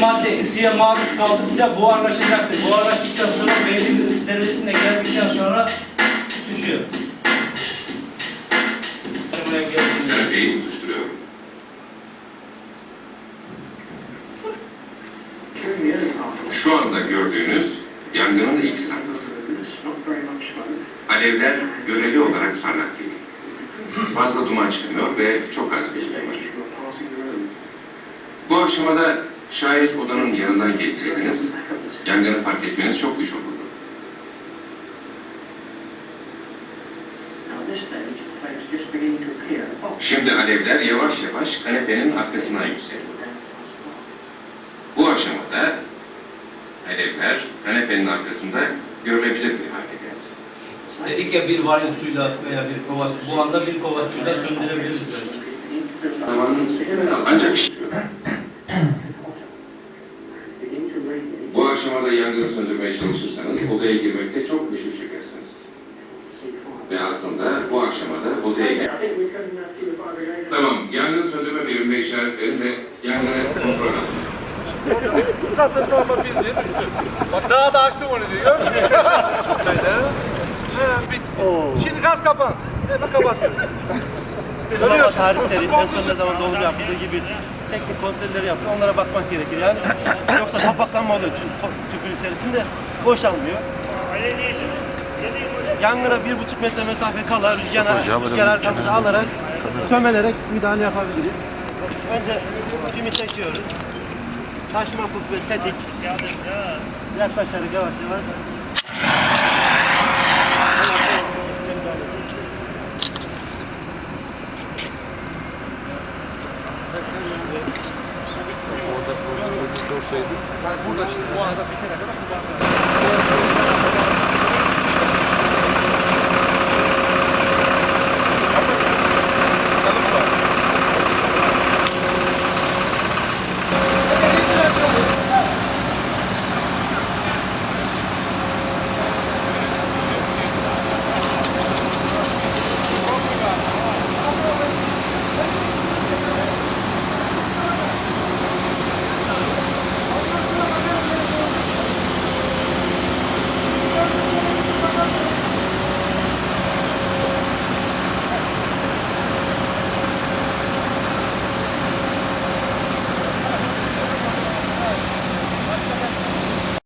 madde ısıya maruz kaldıkça buharlaşacaktır. Buharlaştıktan sonra belli bir ısı derecesine geldikten sonra düşüyor. Buraya geldiğinde- Perdeyi tutuşturuyorum. Şu anda gördüğünüz yangının ilk sahtası. Alevler göreli olarak parlak değil. Fazla duman çıkmıyor ve çok az bir var. Bu aşamada şayet odanın yanından geçseydiniz, yangını fark etmeniz çok güç olurdu. Şimdi alevler yavaş yavaş kanepenin arkasına yükseliyor. Bu aşamada alevler kanepenin arkasında görülebilir bir hale geldi. Dedik ya bir varil suyla veya bir kova su. Bu anda bir kova suyla söndürebiliriz belki. Al- ancak bu aşamada yangını söndürmeye çalışırsanız odaya girmekte çok güçlük çekersiniz. Ve aslında bu aşamada odaya gel. Tamam, yangın söndürme birimine işaret verin ve yangını kontrol edin. Zaten normal bildiğin düştü. Bak daha da açtım onu diyor. Bitti. Şimdi gaz kapan. Hemen kapatıyorum. Kullanma tarihleri en son ne zaman dolum yapıldığı gibi teknik kontrolleri yaptı. Onlara bakmak gerekir yani. Yoksa topaklanma oluyor tü- to- tüpün içerisinde. Boşalmıyor. Yangına bir buçuk metre mesafe kala rüzgar, rüzgar arkamıza alarak çömelerek müdahale yapabiliriz. Önce pimi çekiyoruz. Taşma kut ve tetik. Yaklaşarak yavaş yavaş. Olsaydı. Burada şimdi bu anda bitene kadar kullanacağız.